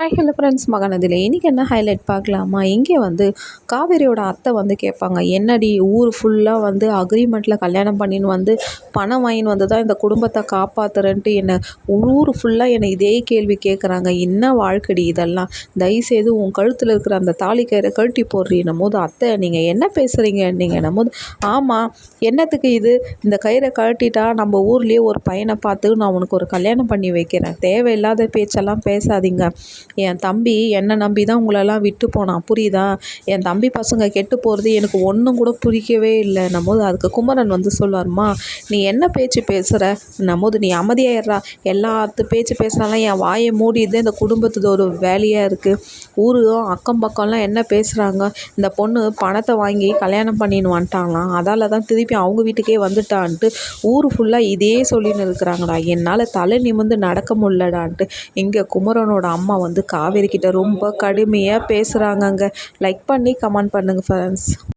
Hi hello friends மகனதில் இன்றைக்கி என்ன highlight பார்க்கலாமா? இங்கே வந்து காவேரியோட அத்தை வந்து கேட்பாங்க என்னடி ஊர் ஃபுல்லாக வந்து அக்ரிமெண்ட்டில் கல்யாணம் பண்ணின்னு வந்து பணம் வாங்கின்னு வந்து தான் இந்த குடும்பத்தை காப்பாற்றுறேன்ட்டு என்னை ஊர் ஃபுல்லாக என்னை இதே கேள்வி கேட்குறாங்க என்ன வாழ்க்கடி இதெல்லாம்? தயவுசெய்து உன் கழுத்தில் இருக்கிற அந்த தாலி கயிறை கழட்டி போடுறீன்னும் போது அத்தை நீங்கள் என்ன பேசுகிறீங்க நீங்கள் போது ஆமாம் என்னத்துக்கு இது? இந்த கயிறை கழட்டிட்டா நம்ம ஊர்லேயே ஒரு பையனை பார்த்து நான் உனக்கு ஒரு கல்யாணம் பண்ணி வைக்கிறேன். தேவையில்லாத பேச்செல்லாம் பேசாதீங்க. என் தம்பி என்னை நம்பி தான் உங்களெல்லாம் விட்டு போனான். புரியுதா? என் தம்பி பசங்க கெட்டு போகிறது எனக்கு ஒன்றும் கூட புரிக்கவே இல்லை. போது அதுக்கு குமரன் வந்து சொல்லுவார்மா நீ என்ன பேச்சு பேசுகிற நம்மோது நீ அமைதியாயிடுறா எல்லாத்து பேச்சு பேசினாலும் என் வாயை மூடிது இந்த குடும்பத்துக்கு ஒரு வேலையாக இருக்குது ஊரும் அக்கம் பக்கம்லாம் என்ன பேசுகிறாங்க இந்த பொண்ணு பணத்தை வாங்கி கல்யாணம் பண்ணின்னு வந்துட்டாங்களாம். அதால் தான் திருப்பி அவங்க வீட்டுக்கே வந்துட்டான்ட்டு ஊர் ஃபுல்லாக இதே சொல்லின்னு இருக்கிறாங்கடா. என்னால் தலை நிமிந்து நடக்க முடியலடான்ட்டு இங்கே குமரனோட அம்மா வந்து காவேரி கிட்ட ரொம்ப கடுமையாக பேசுகிறாங்கங்க லைக் பண்ணி கமெண்ட் பண்ணுங்கள் ஃப்ரெண்ட்ஸ்